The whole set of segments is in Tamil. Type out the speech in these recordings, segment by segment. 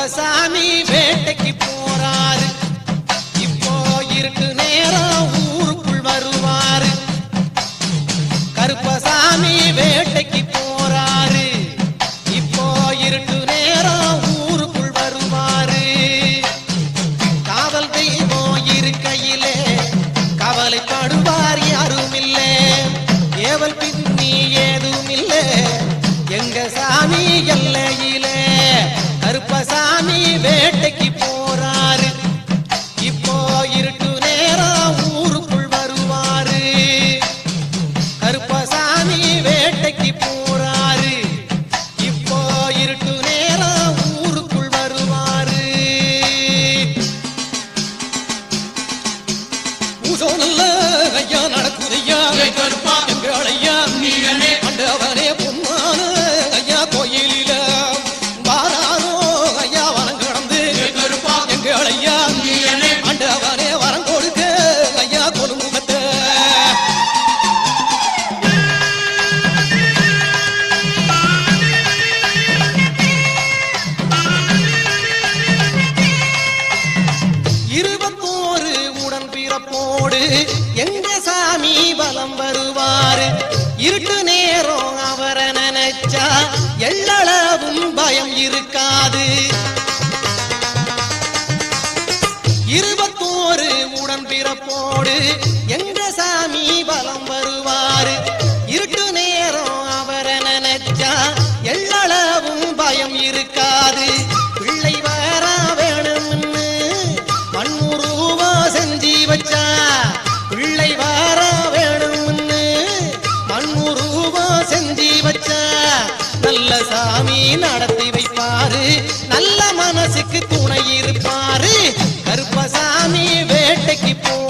बसानी बेट की ரூபம் செஞ்சு வச்ச நல்ல சாமி நடத்தி வைப்பாரு. நல்ல மனசுக்கு துணை இருப்பாரு. கருப்பசாமி வேட்டைக்கு போ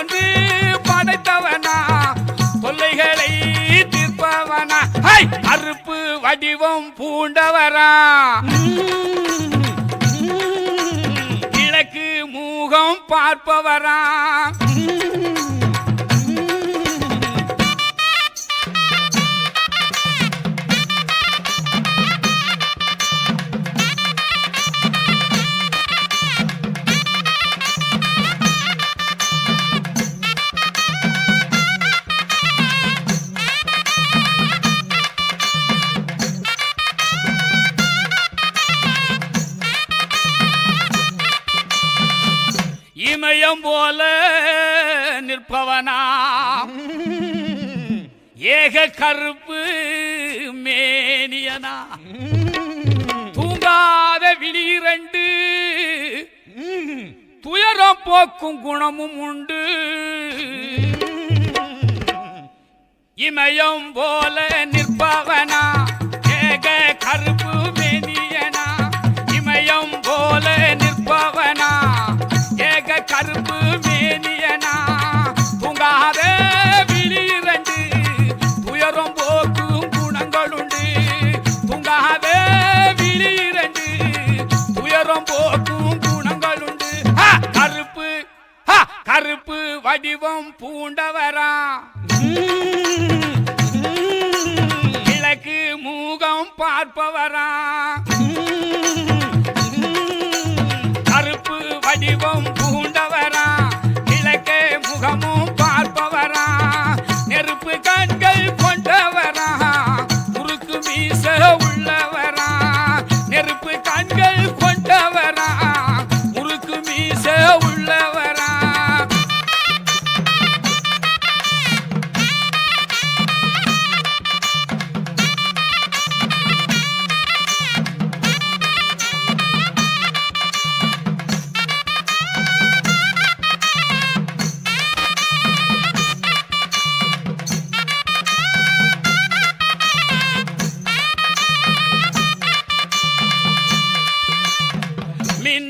எல்லை படைத்தவனா தொல்லைகளை தீர்ப்பவனா ஹை! அறுப்பு வடிவம் பூண்டவரா கிழக்கு மூகம் பார்ப்பவரா இமயம் போல நிற்பவனா? ஏக கருப்பு மேனியனா? தூங்காத விழிரண்டு துயரம் போக்கும் குணமும் உண்டு. இமயம் போல நிற்பவனா? ஏக கருப்பு மேனியனா? இமயம் போல இரண்டு. துயரம் போக்கும் குணங்கள் உண்டு. கருப்பு. கருப்பு வடிவம் பூண்டவரா. கிழக்கு மூகம் பார்ப்பவரா.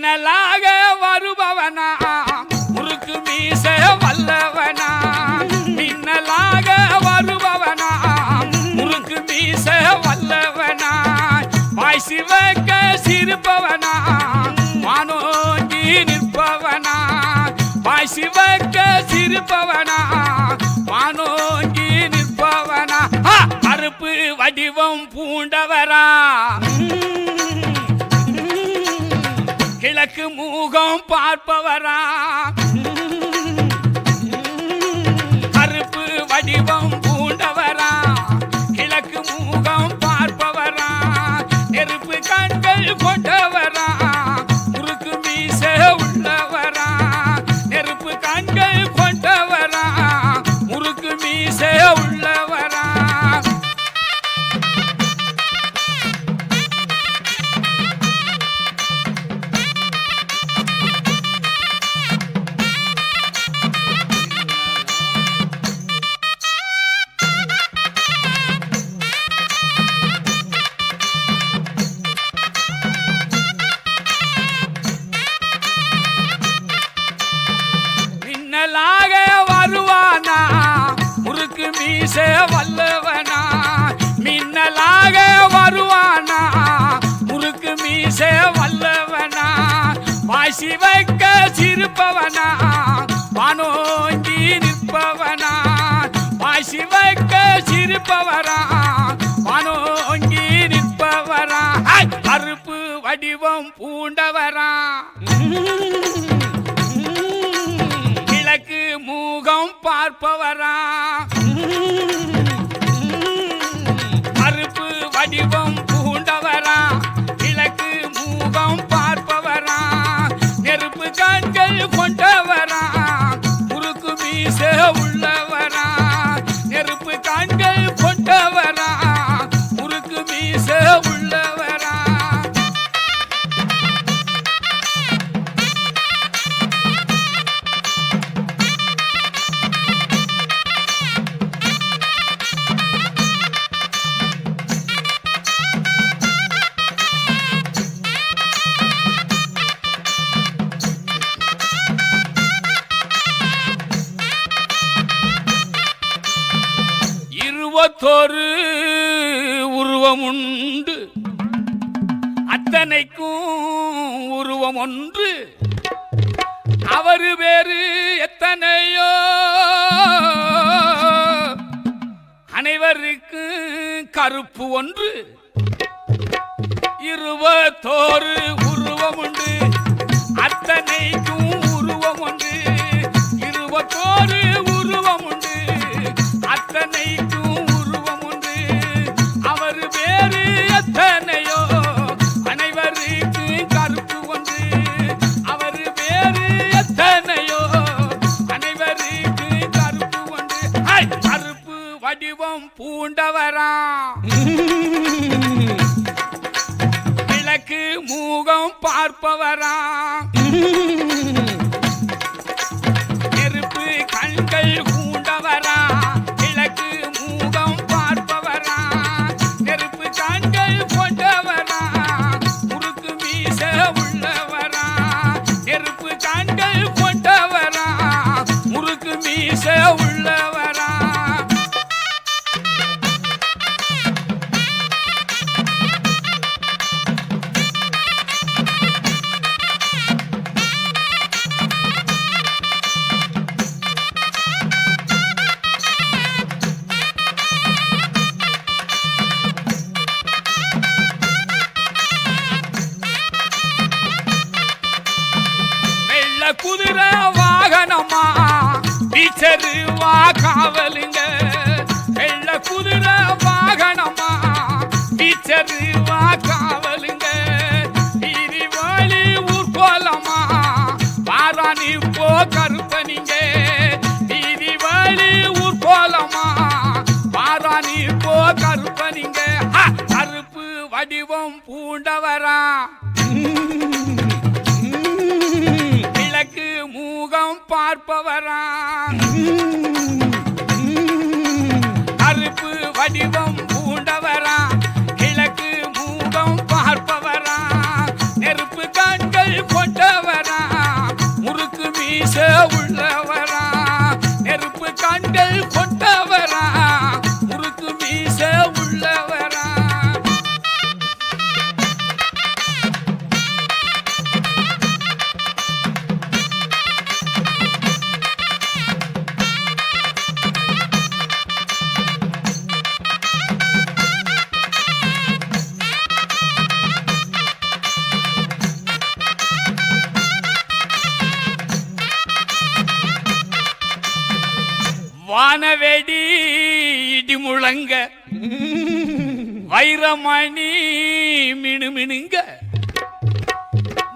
மின்னலாக வருபவனா? முறுக்கு மீச வல்லவனா? மின்னலாக வருபவனா? முறுக்கு மீச வல்லவனா? வாய் சிவக்க சிரிப்பவனா? வானோங்கி நிற்பவனா? வாய் சிவக்க சிரிப்பவனா? வானோங்கி நிற்பவனா? ஹா! கருப்பு வடிவம் பூண்டவரா? எனக்கு மூகம் பார்ப்பவரா? கருப்பு வடிவம் பூண்டவரா? கிழக்கு மூகம் பார்ப்பவரா? நெருப்பு கண்கள் கொண்டவர் வைக்க சிரிப்பவனா? வானோங்கி நிற்பவனா? பாசி வைக்க சிரிப்பவரா? வானோங்கி நிற்பவரா? ஹை! கருப்பு வடிவம் பூண்டவரா? கிழக்கு மூகம் பார்ப்பவரா? கருப்பு வடிவம் கண்கள் ஒன்று. டீச்சரு வா காவலுங்க. வெள்ள குதிரை வாகனமா? டீச்சரு வா காவலுங்க. வீதி வாழி ஊர்கோலமா? வாராணி போ கருப்பனிங்க. வீதி வாழி ஊர்கோலமா? வாராணி போ கருப்பனிங்க. கருப்பு வடிவம் பூண்டவரா. விளக்கு மூகம் பார்ப்பவரான் கருப்பு வடிவம் பூண்டவரான் கிழக்கு மூகம் பார்ப்பவரான் நெருப்பு கண்கள் கொண்டவரா முறுக்கு மீச உள்ளவரா நெருப்பு கண்கள் கொண்ட வானவெடி இடி முழங்க வைரமணி மினுமினுங்க.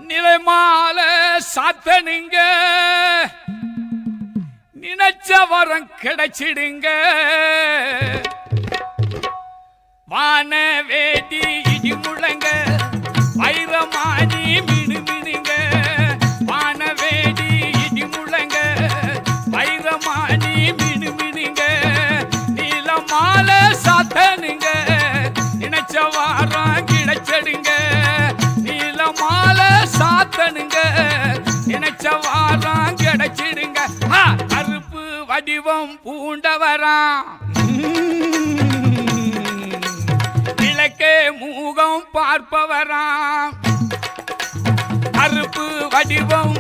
நிலைமால சாத்தனுங்க. நினைச்ச வரம் கிடைச்சிடுங்க. வானவேடி இடி முழங்க வைரமானி கிடைச்சடுங்க நீலமால சாத்தனுங்க. நினைச்ச வாரம் கிடைச்சிடுங்க. கருப்பு வடிவம் பூண்டவரா கிழக்கே மூகம் பார்ப்பவரா கருப்பு வடிவம்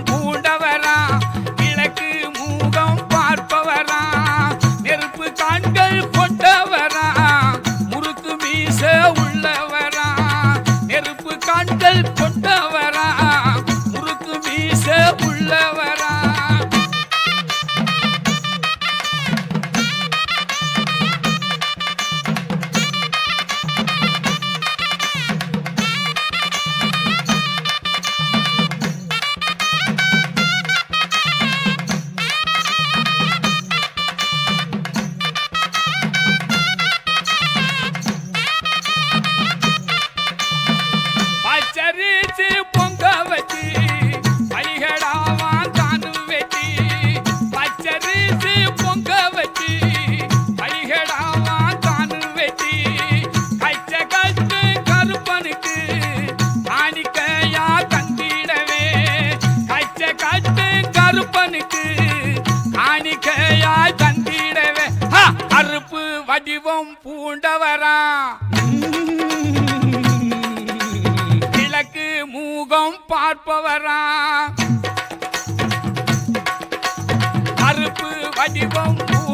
Ooh.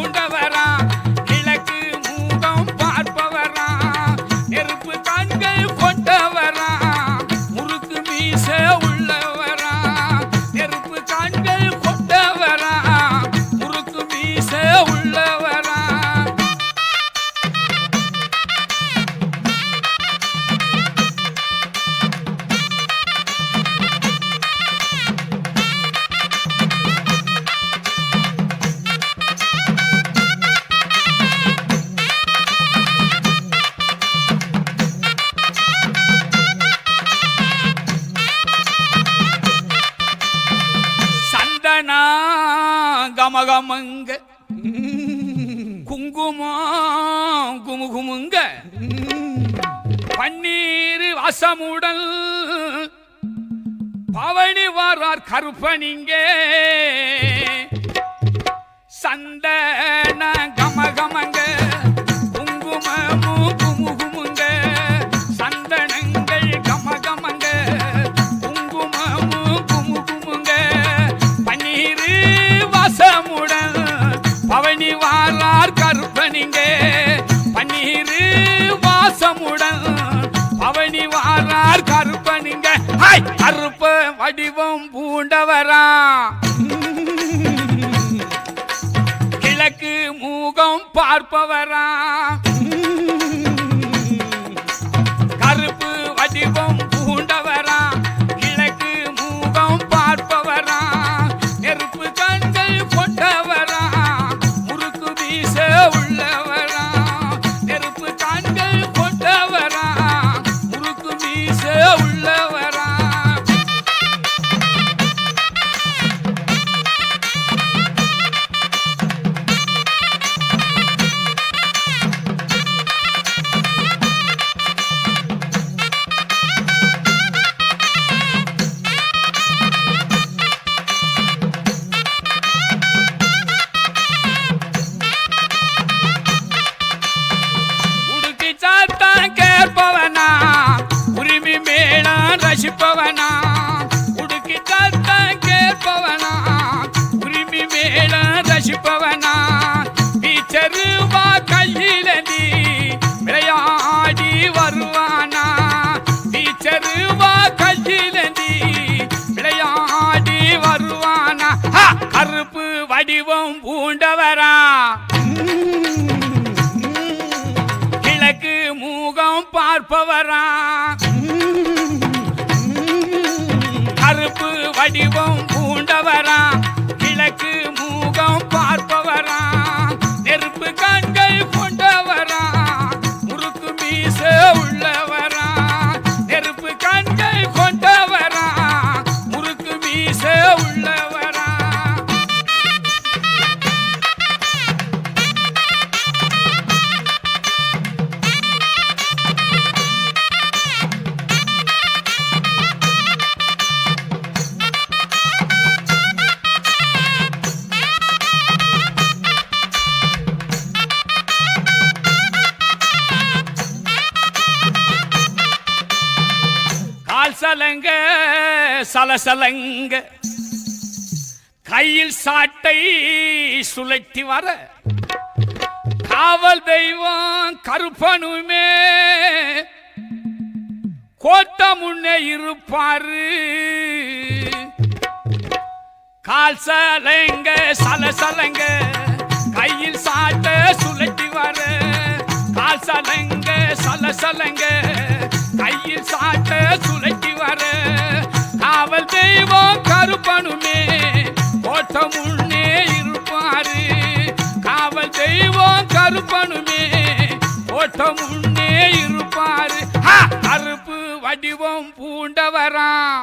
குங்குமம் குமுகுமுங்க. பன்னீர் வாசமுடல். பவனி வாரார் கருப்பனிங்க. சந்தன கமகமங்க. ஹாய் கருப்ப வடிவம் பூண்டவரா. கிழக்கு மூகம் பார்ப்பவரா. மேளம் உடுக்கி சாத்தான் கேட்பவனா? உரிமை மேல ரசிப்பவனா? டீச்சருவா கையில நீ விளையாடி வருவானா? டீச்சருவா கையில நீ விளையாடி வருவானா? கருப்பு வடிவம் பூண்டவரா? கிழக்கு மூகம் பார்ப்பவரா? வடிவம் பூண்டவரா சலங்க கையில் சாட்டை சுழற்றி வர. காவல் தெய்வம் கருப்பனுமே. கோட்ட முன்னே இருப்பாரு. கால் சலங்க சலசலங்க கையில் சாட்ட சுழட்டி வர. கால் சலங்க சலசலங்க கையில் சாட்ட சுழட்டி வர. காவல் தெய்வம் கருப்பனுமே ஓட்டம் உள்ளே இருப்பாரு. காவல் தெய்வம் கருப்பனுமே ஓட்டம் உள்ளே இருப்பாரு. ஹா! கருப்பு வடிவம் பூண்டவரா.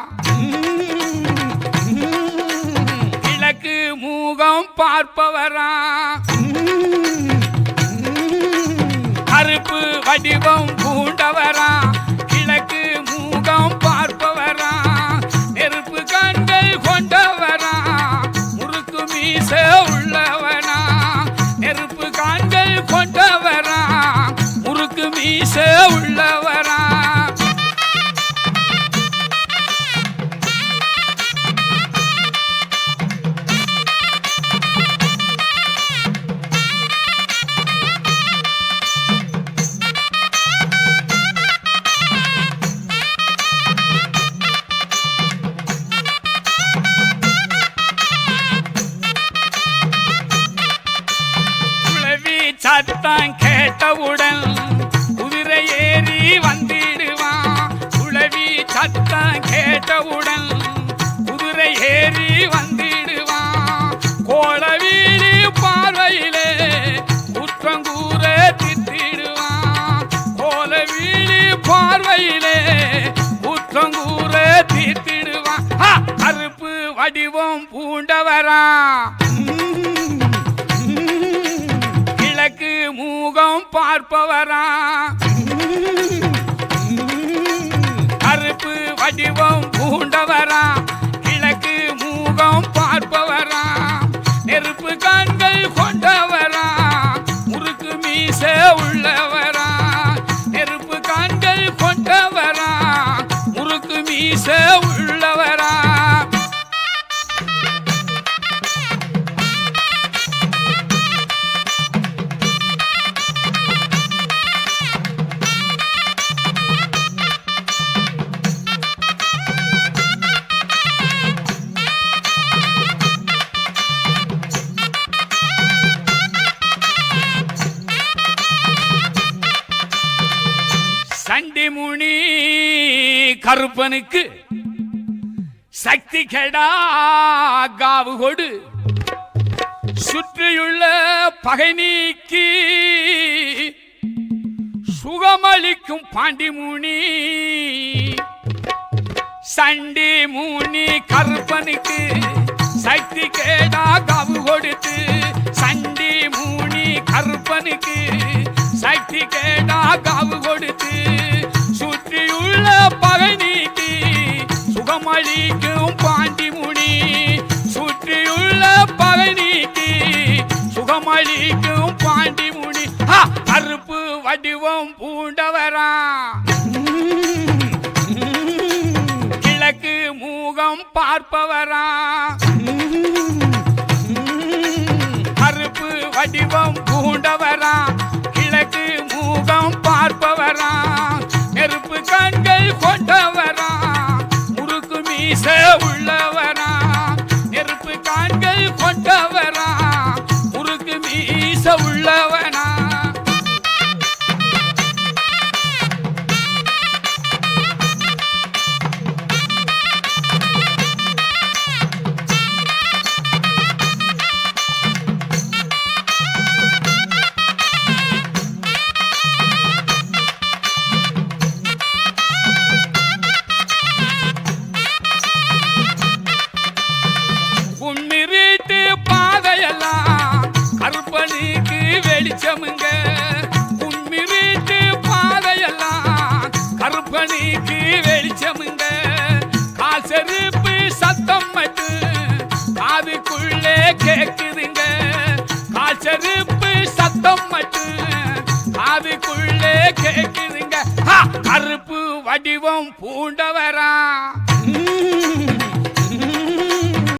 கிழக்கு மூகம் பார்ப்பவரா. கருப்பு வடிவம் பூண்டவரா. முறுக்கு பார்வையிலே குற்றங்கூற தீர்த்திடுவான். அறுப்பு வடிவம் பூண்டவரா. கிழக்கு மூகம் பார்ப்பவரா. அறுப்பு வடிவம் பூண்டவரா. கிழக்கு மூகம் பார்ப்பவரா. நெருப்பு கண்கள் கொண்டவரா. முறுக்கு மீச உள்ளவரா முறுக்கு உள்ளவரா? கருப்பனுக்கு சக்தி கெடா காவு கொடு. சுற்றியுள்ள பகை நீக்கி சுகமளிக்கும் பாண்டி முனி. சண்டி மூனி கருப்பனுக்கு சக்தி கேடா காவு கொடுத்து. சண்டி மூனி கருப்பனுக்கு சக்தி கேடா காவு கொடுத்து. சுகமளிக்கும் பாண்டி முனி சுற்றியுள்ள பகை நீக்கி சுகமளிக்கும் பாண்டி முனி. ஹா! கருப்பு வடிவம் பூண்டவரா. கிழக்கு மூகம் பார்ப்பவரா. வீச உள்ளவனா? நெருப்பு காண்கள் கொண்டவர்?